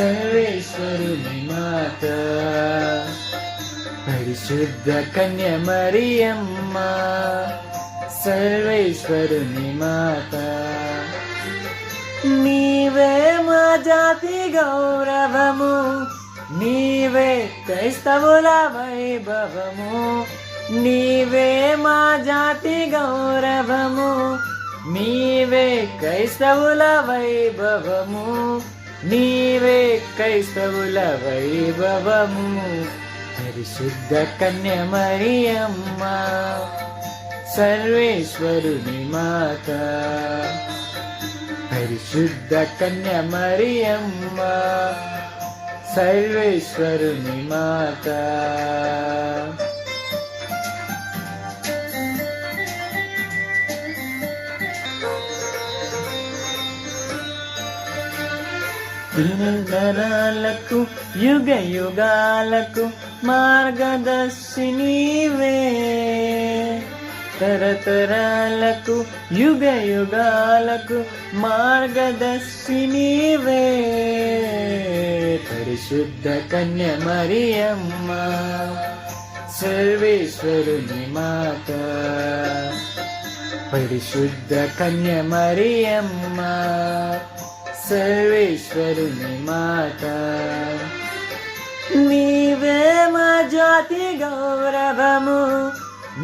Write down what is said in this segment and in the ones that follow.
సర్వేశ్వరుని మాత పరిశుద్ధ కన్య మరియమ్మ సర్వేశ్వరుని మాత నీవే మా జాతి గౌరవము. నీవే క్రైస్తవుల వైభవము. నీవే మా జాతి గౌరవము. నీవే క్రైస్తవుల వైభవము. నీవే క్రైస్తవుల వైభవము. పరిశుద్ధ కన్య మరియమ్మ సర్వేశ్వరుని మాత. పరిశుద్ధ కన్య మరియమ్మ సర్వేశ్వరుని మాత. దినగరాలకు యుగ యుగాలకు మార్గదర్శినివే. తరతరాలకు యుగ యుగాలకు మార్గదర్శినివే. పరిశుద్ధ కన్య మరియమ్మ సర్వేశ్వరుని మాత. పరిశుద్ధ కన్య మరియమ్మ సర్వేశ్వరుని మాత నీవే మా జాతి గౌరవము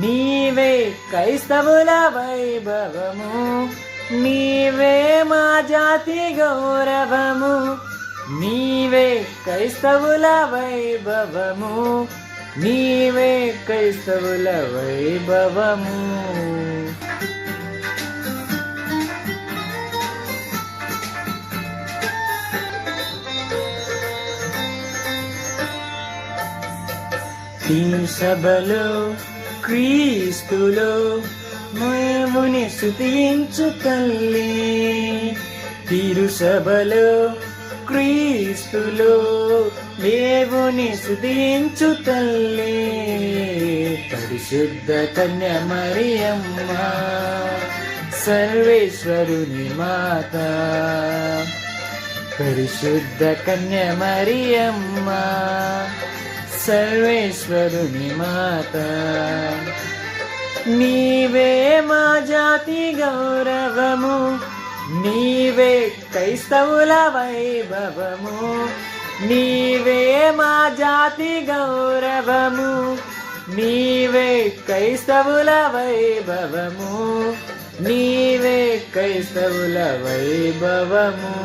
నీవే క్రైస్తవుల వైభవము నీవే మా జాతి గౌరవము నీవే క్రైస్తవుల వైభవము నీవే క్రైస్తవుల వైభవము. ఈ సభలో క్రీస్తులో మేముని స్థుతించు తల్లి. తీరు సభలో క్రీస్తులో దేవుని స్థుతించు తల్లి. పరిశుద్ధ కన్య మరియమ్మ సర్వేశ్వరుని మాత. పరిశుద్ధ కన్య మరియమ్మ సర్వేశ్వరుని మాత. నీవే మా జాతి గౌరవము నీవే క్రైస్తవుల వైభవము నీవే మా జాతి గౌరవము నీవే క్రైస్తవుల వైభవము నీవే క్రైస్తవుల వైభవము.